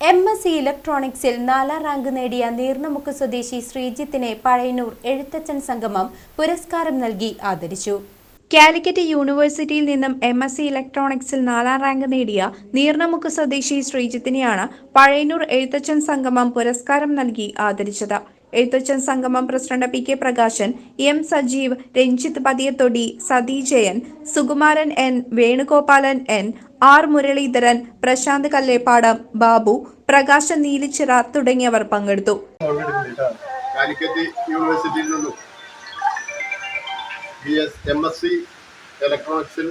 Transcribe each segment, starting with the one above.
M S C ഇലക്ട്രോണിക്സിൽ നാലാം rank നേടിയ നീർണമുക്ക് സ്വദേശി ശ്രീജിത്തിനെ പഴയന്നൂർ എഴുത്തച്ഛൻ സംഗമം പുരസ്കാരം നൽകി ആദരിച്ചു. കാലിക്കറ്റ് യൂണിവേഴ്സിറ്റിയിൽ നിന്നും എം എസ് സി ഇലക്ട്രോണിക്സിൽ നാലാം റാങ്ക് നേടിയ നീർണമുക്ക് സ്വദേശി ശ്രീജിത്തിനെയാണ് പഴയന്നൂർ എഴുത്തച്ഛൻ സംഗമം പുരസ്കാരം നൽകി ആദരിച്ചത്. എഴുത്തച്ഛൻ സംഗമം president P K Prakashan M Sajeev Ranjith Pathiyathodi Satheejayan Sukumaran N Venugopalan N R Muraleedharan Prashanth Kallepadam Babu Prakashan Neelichira തുടങ്ങിയവർ പങ്കെടുത്തു. കാലിക്കറ്റ് യൂണിവേഴ്സിറ്റിയിൽ നിന്നും ബി എസ് എം ഇലക്ട്രോണിക്സിൽ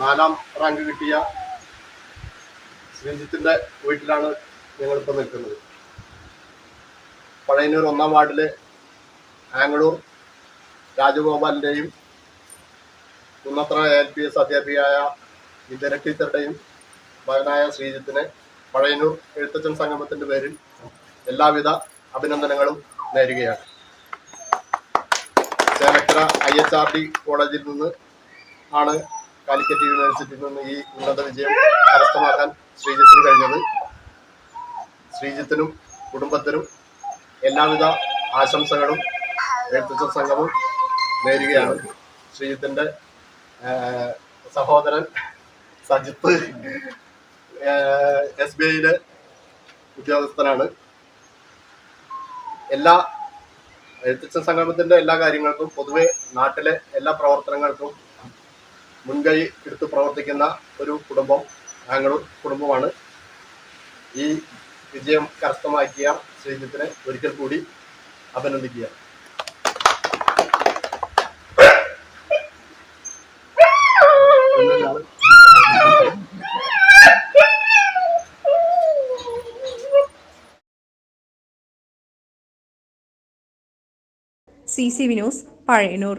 നാലാം റാങ്ക് കിട്ടിയ ശ്രീജിത്തിന്റെ വീട്ടിലാണ് ഞങ്ങളിപ്പോൾ നിൽക്കുന്നത്. പഴയന്നൂർ ഒന്നാം വാർഡിലെ ആംഗ്ലൂർ രാജഗോപാലിന്റെയും കുന്നത്ര എൽ പി എസ് അധ്യാപികയായ വിദ്യ ടീച്ചറുടെയും മകനായ ശ്രീജിത്തിനെ പഴയനൂർ എഴുത്തച്ഛൻ സംഗമത്തിന്റെ പേരിൽ എല്ലാവിധ അഭിനന്ദനങ്ങളും നേരുകയാണ്. Chelakkara I H R D കോളേജിൽ നിന്ന് ആണ് കാലിക്കറ്റ് യൂണിവേഴ്സിറ്റിയിൽ നിന്ന് ഈ ഉന്നത വിജയം കരസ്ഥമാക്കാൻ ശ്രീജിത്തിന് കഴിഞ്ഞത്. ശ്രീജിത്തിനും കുടുംബത്തിനും എല്ലാവിധ ആശംസകളും എഴുത്തച്ഛൻ സംഘവും നേരുകയാണ്. ശ്രീജിത്തിന്റെ സഹോദരൻ സജിത്ത് എസ് ബി ഐയിലെ ഉദ്യോഗസ്ഥനാണ്. എല്ലാ എഴുത്തച്ഛൻ സംഗമത്തിന്റെ എല്ലാ കാര്യങ്ങൾക്കും പൊതുവെ നാട്ടിലെ എല്ലാ പ്രവർത്തനങ്ങൾക്കും മുൻകൈ എടുത്ത് പ്രവർത്തിക്കുന്ന ഒരു കുടുംബം ഞങ്ങൾ കുടുംബമാണ്. ഈ വിജയം കരസ്ഥമാക്കിയ ശ്രീജിത്തിനെ ഒരിക്കൽ കൂടി അഭിനന്ദിക്കുക C C V news Pazhayannur